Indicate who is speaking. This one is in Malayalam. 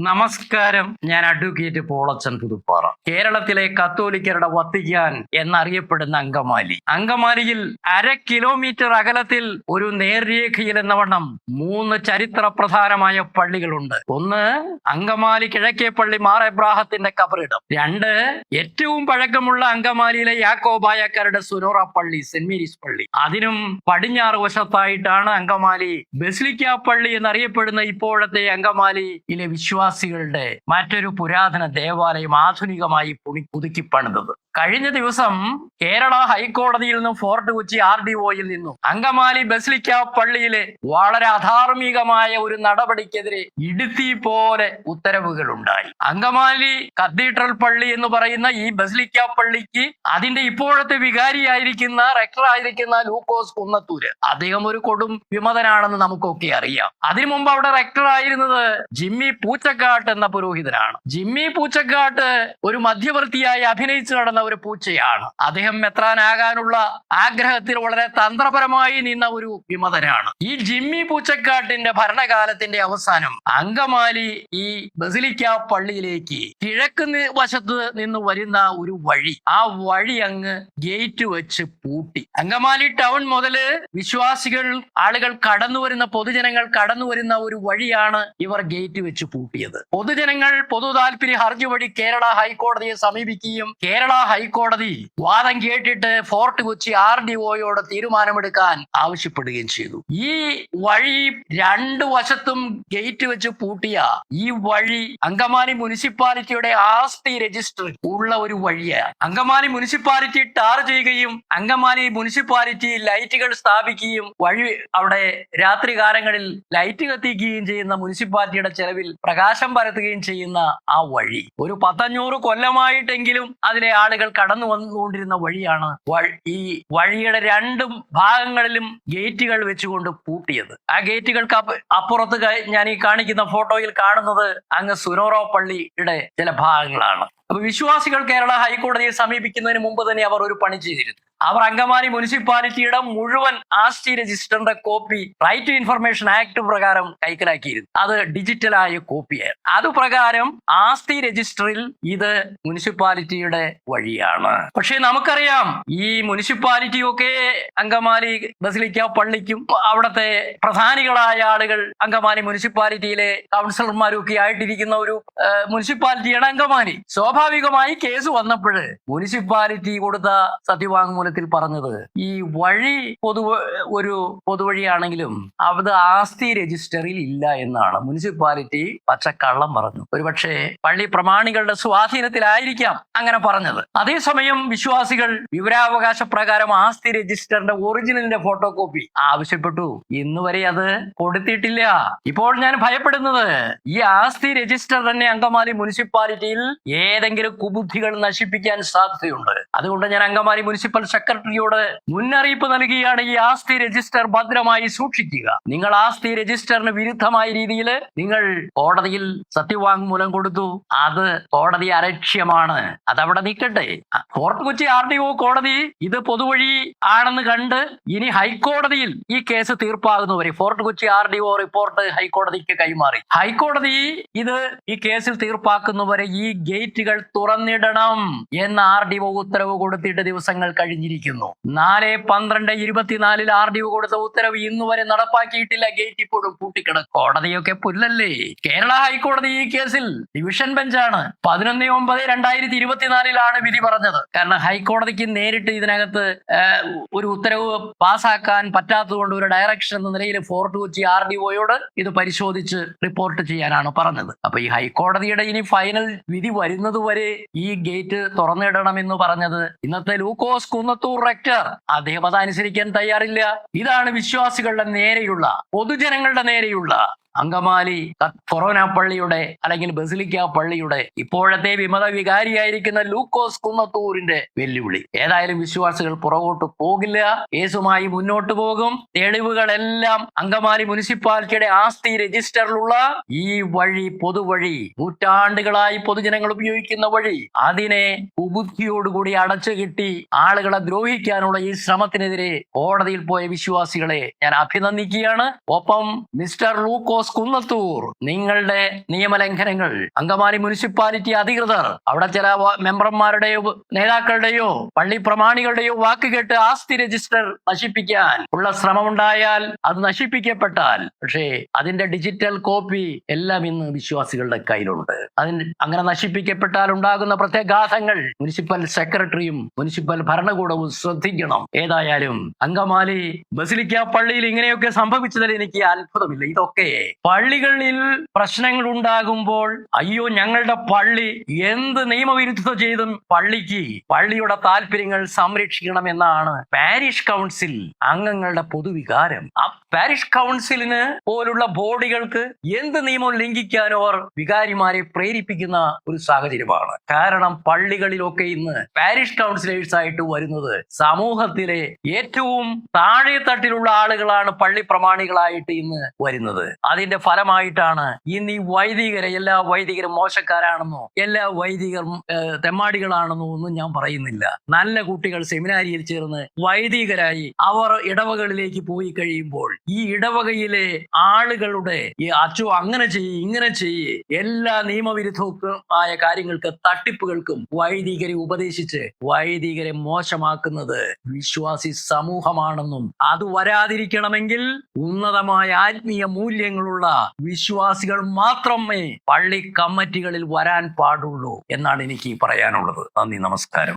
Speaker 1: നമസ്കാരം. ഞാൻ അഡ്വക്കേറ്റ് പോളച്ചൻ പുതുപ്പാറ. കേരളത്തിലെ കത്തോലിക്കരുടെ വത്തിക്കാൻ എന്നറിയപ്പെടുന്ന അങ്കമാലി. അങ്കമാലിയിൽ അര കിലോമീറ്റർ അകലത്തിൽ ഒരു നേർരേഖയിൽ എന്ന വണ്ണം മൂന്ന് ചരിത്ര പ്രധാനമായ പള്ളികളുണ്ട്. ഒന്ന് അങ്കമാലി കിഴക്കേ പള്ളി മാർ എബ്രാഹത്തിന്റെ കബറിടം. രണ്ട് ഏറ്റവും പഴക്കമുള്ള അങ്കമാലിയിലെ യാക്കോബായക്കാരുടെ സുനോറ പള്ളി സെന്റ് മേരീസ് പള്ളി. അതിനും പടിഞ്ഞാറ് വശത്തായിട്ടാണ് അങ്കമാലി ബസ്ലിക്ക പള്ളി എന്നറിയപ്പെടുന്ന ഇപ്പോഴത്തെ അങ്കമാലിയിലെ വിശ്വാസികളുടെ മറ്റൊരു പുരാതന ദേവാലയം ആധുനികമായി പുതുക്കി പണിതത്. കഴിഞ്ഞ ദിവസം കേരള ഹൈക്കോടതിയിൽ നിന്നും ഫോർട്ട് കൊച്ചി ആർ ഡി ഒയിൽ നിന്നും അങ്കമാലി ബസിലിക്ക പള്ളിയിലെ വളരെ അധാർമികമായ ഒരു നടപടിക്കെതിരെ ഇടുത്തി പോലെ ഉത്തരവുകൾ ഉണ്ടായി അങ്കമാലി കത്തീഡ്രൽ പള്ളി എന്ന് പറയുന്ന ഈ ബസിലിക്ക പള്ളിക്ക് അതിന്റെ ഇപ്പോഴത്തെ വികാരിയായിരിക്കുന്ന റെക്ടർ ആയിരിക്കുന്ന ലൂക്കോസ് കുന്നത്തൂര്. അദ്ദേഹം ഒരു കൊടും വിമതനാണെന്ന് നമുക്കൊക്കെ അറിയാം. അതിനു മുമ്പ് അവിടെ റെക്ടർ ആയിരുന്നത് ജിമ്മി പൂച്ചക്കാട്ട് എന്ന പുരോഹിതനാണ്. ജിമ്മി പൂച്ചക്കാട്ട് ഒരു മധ്യവർത്തിയായി അഭിനയിച്ചു നടന്ന ഒരു പൂച്ചയാണ്. അദ്ദേഹം മെത്രാനാകാനുള്ള ആഗ്രഹത്തിൽ വളരെ തന്ത്രപരമായി നിന്ന ഒരു വിമതനാണ്. ഈ ജിമ്മി പൂച്ചക്കാട്ടിന്റെ ഭരണകാലത്തിന്റെ അവസാനം അങ്കമാലി ഈ ബസിലിക്ക പള്ളിയിലേക്ക് കിഴക്ക് വശത്ത് നിന്ന് വരുന്ന ഒരു വഴി. ആ വഴി അങ്ങ് ഗേറ്റ് വെച്ച് പൂട്ടി. അങ്കമാലി ടൗൺ മുതൽ വിശ്വാസികൾ ആളുകൾ കടന്നു വരുന്ന പൊതുജനങ്ങൾ കടന്നു വരുന്ന ഒരു വഴിയാണ് ഇവർ ഗേറ്റ് വെച്ച് പൂട്ടിയത്. പൊതുജനങ്ങൾ പൊതു താല്പര്യ ഹർജി വഴി കേരള ഹൈക്കോടതിയെ സമീപിക്കുകയും കേരള ഹൈക്കോടതി വാദം കേട്ടിട്ട് ഫോർട്ട് കൊച്ചി ആർ ഡി ഒയോട് തീരുമാനമെടുക്കാൻ ആവശ്യപ്പെടുകയും ചെയ്തു. ഈ വഴി രണ്ടു വശത്തും ഗേറ്റ് വെച്ച് പൂട്ടിയ ഈ വഴി അങ്കമാലി മുനിസിപ്പാലിറ്റിയുടെ ആസ്തി രജിസ്റ്റർ ഉള്ള ഒരു വഴിയാണ്. അങ്കമാലി മുനിസിപ്പാലിറ്റി ടാർ ചെയ്യുകയും അങ്കമാലി മുനിസിപ്പാലിറ്റി ലൈറ്റുകൾ സ്ഥാപിക്കുകയും വഴി അവിടെ രാത്രി കാലങ്ങളിൽ ലൈറ്റ് കത്തിക്കുകയും ചെയ്യുന്ന മുനിസിപ്പാലിറ്റിയുടെ ചെലവിൽ പ്രകാശം പരത്തുകയും ചെയ്യുന്ന ആ വഴി. ഒരു പത്തഞ്ഞൂറ് കൊല്ലമായിട്ടെങ്കിലും അതിലെ ആളുകൾ കടന്നു വന്നുകൊണ്ടിരുന്ന വഴിയാണ് ഈ വഴിയുടെ രണ്ടും ഭാഗങ്ങളിലും ഗേറ്റുകൾ വെച്ചുകൊണ്ട് പൂട്ടിയത്. ആ ഗേറ്റുകൾക്ക് അപ്പ- അപ്പുറത്ത് ഞാൻ ഈ കാണിക്കുന്ന ഫോട്ടോയിൽ കാണുന്നത് അങ്ങ് സുനോറോ പള്ളിയുടെ ചില ഭാഗങ്ങളാണ്. അപ്പൊ വിശ്വാസികൾ കേരള ഹൈക്കോടതിയെ സമീപിക്കുന്നതിന് മുമ്പ് തന്നെ അവർ ഒരു പണി ചെയ്തിരുന്നു. അവർ അങ്കമാലി മുനിസിപ്പാലിറ്റിയുടെ മുഴുവൻ ആസ്തി രജിസ്റ്ററിന്റെ copy right to information act പ്രകാരം കൈക്കലാക്കിയിരുന്നു. അത് ഡിജിറ്റലായ കോപ്പിയായിരുന്നു. അതുപ്രകാരം ആസ്തി രജിസ്റ്ററിൽ ഇത് മുനിസിപ്പാലിറ്റിയുടെ വഴിയാണ്. പക്ഷേ നമുക്കറിയാം ഈ മുനിസിപ്പാലിറ്റി ഒക്കെ അങ്കമാലി ബസിലിക്ക പള്ളിക്കും അവിടുത്തെ പ്രധാനികളായ ആളുകൾ അങ്കമാലി മുനിസിപ്പാലിറ്റിയിലെ കൗൺസിലർമാരും ഒക്കെ ആയിട്ടിരിക്കുന്ന ഒരു മുനിസിപ്പാലിറ്റിയാണ് അങ്കമാലി. സ്വാഭാവികമായി കേസ് വന്നപ്പോൾ മുനിസിപ്പാലിറ്റി കൊടുത്ത സത്യവാങ്മൂലത്തിൽ പറഞ്ഞത്. ഈ വഴി പൊതു ഒരു പൊതുവഴിയാണെങ്കിലും അത് ആസ്തി രജിസ്റ്ററിൽ ഇല്ല എന്നാണ്. മുനിസിപ്പാലിറ്റി പച്ചക്കള്ളം പറഞ്ഞു. ഒരുപക്ഷെ പള്ളി പ്രമാണികളുടെ സ്വാധീനത്തിലായിരിക്കാം അങ്ങനെ പറഞ്ഞത്. അതേസമയം വിശ്വാസികൾ വിവരാവകാശ പ്രകാരം ആസ്തി രജിസ്റ്ററിന്റെ ഒറിജിനലിന്റെ ഫോട്ടോ കോപ്പി ആവശ്യപ്പെട്ടു. ഇന്ന് വരെ അത് കൊടുത്തിട്ടില്ല. ഇപ്പോൾ ഞാൻ ഭയപ്പെടുന്നത് ഈ ആസ്തി രജിസ്റ്റർ തന്നെ അങ്കമാലി മുനിസിപ്പാലിറ്റിയിൽ ഏതെങ്കിലും കുബുദ്ധികൾ നശിപ്പിക്കാൻ സാധ്യതയുണ്ട്. അതുകൊണ്ട് ഞാൻ അങ്കമാലി മുനിസിപ്പൽ സെക്രട്ടറിയോട് മുന്നറിയിപ്പ് നൽകിയാണ് ഈ ആസ്തി രജിസ്റ്റർ ഭദ്രമായി സൂക്ഷിക്കുക. നിങ്ങൾ ആസ്തി രജിസ്റ്ററിന് വിരുദ്ധമായ രീതിയിൽ നിങ്ങൾ കോടതിയിൽ സത്യവാങ്മൂലം കൊടുത്തു. അത് കോടതി അലക്ഷ്യമാണ്. അതവിടെ നിൽക്കട്ടെ. Fort Kochi R D O കോടതി ഇത് പൊതുവഴി ആണെന്ന് കണ്ട് ഇനി ഹൈക്കോടതിയിൽ ഈ case തീർപ്പാകുന്നവരെ Fort Kochi R D O report ഹൈക്കോടതിക്ക് കൈമാറി. ഹൈക്കോടതി ഇത് ഈ കേസിൽ തീർപ്പാക്കുന്നവരെ ഈ ഗേറ്റുകൾ തുറന്നിടണം എന്ന് ആർ ഡി ഒ ഉത്തരവ് കൊടുത്തിട്ട് ദിവസങ്ങൾ കഴിഞ്ഞിരിക്കുന്നു നാല് പന്ത്രണ്ട് ഇരുപത്തിനാലിൽ ആർ ഡി കൊടുത്ത ഉത്തരവ് ഇന്നു വരെ നടപ്പാക്കിയിട്ടില്ല. ഗേറ്റ് ഇപ്പോഴും പൂട്ടിക്കിടക്കും. കോടതിയൊക്കെ പുല്ലല്ലേ? കേരള ഹൈക്കോടതി ഈ കേസിൽ ഡിവിഷൻ ബെഞ്ചാണ്. പതിനൊന്ന് ഒമ്പത് രണ്ടായിരത്തി ഇരുപത്തിനാലിലാണ് വിധി പറഞ്ഞത്. കാരണം ഹൈക്കോടതിക്ക് നേരിട്ട് ഇതിനകത്ത് ഒരു ഉത്തരവ് പാസ്സാക്കാൻ പറ്റാത്തതുകൊണ്ട് ഒരു ഡയറക്ഷൻ എന്ന നിലയിൽ ഫോർട്ട് കൊച്ചി ആർ ഡി ഒയോട് ഇത് പരിശോധിച്ച് റിപ്പോർട്ട് ചെയ്യാനാണ് പറഞ്ഞത്. അപ്പൊ ഈ ഹൈക്കോടതിയുടെ ഇനി ഫൈനൽ വിധി വരുന്നത് വരെ ഈ ഗേറ്റ് തുറന്നിടണം എന്ന് പറഞ്ഞത് ഇന്നത്തെ ലൂക്കോസ് കുന്നത്തൂർ റെക്ടർ അദ്ദേഹം അനുസരിക്കാൻ തയ്യാറില്ല. ഇതാണ് വിശ്വാസികളുടെ നേരെയുള്ള പൊതുജനങ്ങളുടെ നേരെയുള്ള അങ്കമാലി ഫൊറോന പള്ളിയുടെ അല്ലെങ്കിൽ ബസിലിക്ക പള്ളിയുടെ ഇപ്പോഴത്തെ വിമത വികാരിയായിരിക്കുന്ന ലൂക്കോസ് കുന്നത്തൂരിന്റെ വെല്ലുവിളി. ഏതായാലും വിശ്വാസികൾ പുറകോട്ട് പോകില്ല. യേസുമായി മുന്നോട്ട് പോകും. തെളിവുകളെല്ലാം അങ്കമാലി മുനിസിപ്പാലിറ്റിയുടെ ആസ്തി രജിസ്റ്ററിലുള്ള ഈ വഴി പൊതുവഴി നൂറ്റാണ്ടുകളായി പൊതുജനങ്ങൾ ഉപയോഗിക്കുന്ന വഴി അതിനെ കുബുദ്ധിയോടുകൂടി അടച്ചു കിട്ടി ആളുകളെ ദ്രോഹിക്കാനുള്ള ഈ ശ്രമത്തിനെതിരെ കോടതിയിൽ പോയ വിശ്വാസികളെ ഞാൻ അഭിനന്ദിക്കുകയാണ്. ഒപ്പം മിസ്റ്റർ ലൂക്കോസ് ഫിലിപ്പോസ് കുന്നത്തൂർ. നിങ്ങളുടെ നിയമലംഘനങ്ങൾ. അങ്കമാലി മുനിസിപ്പാലിറ്റി അധികൃതർ അവിടെ ചില മെമ്പർമാരുടെയോ നേതാക്കളുടെയോ പള്ളി പ്രമാണികളുടെയോ വാക്ക് കേട്ട് ആസ്തി രജിസ്റ്റർ നശിപ്പിക്കാൻ ഉള്ള ശ്രമമുണ്ടായാൽ അത് നശിപ്പിക്കപ്പെട്ടാൽ പക്ഷേ അതിന്റെ ഡിജിറ്റൽ കോപ്പി എല്ലാം ഇന്ന് വിശ്വാസികളുടെ കയ്യിലുണ്ട്. അതിന് അങ്ങനെ നശിപ്പിക്കപ്പെട്ടാൽ ഉണ്ടാകുന്ന പ്രത്യാഘാതങ്ങൾ മുനിസിപ്പൽ സെക്രട്ടറിയും മുനിസിപ്പൽ ഭരണകൂടവും ശ്രദ്ധിക്കണം. ഏതായാലും അങ്കമാലി ബസിലിക്ക പള്ളിയിൽ ഇങ്ങനെയൊക്കെ സംഭവിച്ചതിൽ എനിക്ക് അത്ഭുതമില്ല. ഇതൊക്കെ പള്ളികളിൽ പ്രശ്നങ്ങൾ ഉണ്ടാകുമ്പോൾ അയ്യോ ഞങ്ങളുടെ പള്ളി എന്ത് നിയമവിരുദ്ധത ചെയ്തും പള്ളിക്ക് പള്ളിയുടെ താല്പര്യങ്ങൾ സംരക്ഷിക്കണം എന്നാണ് പാരിഷ് കൗൺസിൽ അംഗങ്ങളുടെ പൊതുവികാരം. ആ പാരിഷ് കൗൺസിലിന് പോലുള്ള ബോഡികൾക്ക് എന്ത് നിയമം ലംഘിക്കാനോ അവർ വികാരിമാരെ പ്രേരിപ്പിക്കുന്ന ഒരു സാഹചര്യമാണ്. കാരണം പള്ളികളിലൊക്കെ ഇന്ന് പാരിഷ് കൗൺസിലേഴ്സ് ആയിട്ട് വരുന്നത് സമൂഹത്തിലെ ഏറ്റവും താഴെ തട്ടിലുള്ള ആളുകളാണ് പള്ളി പ്രമാണികളായിട്ട് ഇന്ന് വരുന്നത്. അതിന്റെ ഫലമായിട്ടാണ് ഇന്ന് ഈ വൈദികരെ എല്ലാ വൈദികരും മോശക്കാരാണെന്നോ എല്ലാ വൈദികരും തെമ്മാടികളാണെന്നോ ഒന്നും ഞാൻ പറയുന്നില്ല. നല്ല കുട്ടികൾ സെമിനാരിയിൽ ചേർന്ന് വൈദികരായി അവർ ഇടവകളിലേക്ക് പോയി കഴിയുമ്പോൾ ഈ ഇടവകയിലെ ആളുകളുടെ ഈ അച്ചു അങ്ങനെ ചെയ്യ് ഇങ്ങനെ ചെയ്യ് എല്ലാ നിയമവിരുദ്ധമായ കാര്യങ്ങൾക്ക് തട്ടിപ്പുകൾക്കും വൈദികരെ ഉപദേശിച്ച് വൈദികരെ മോശമാക്കുന്നത് വിശ്വാസി സമൂഹമാണെന്നും അത് വരാതിരിക്കണമെങ്കിൽ ഉന്നതമായ ആത്മീയ മൂല്യങ്ങളുള്ള വിശ്വാസികൾ മാത്രമേ പള്ളി കമ്മിറ്റികളിൽ വരാൻ പാടുള്ളൂ എന്നാണ് എനിക്ക് പറയാനുള്ളത്. നന്ദി നമസ്കാരം.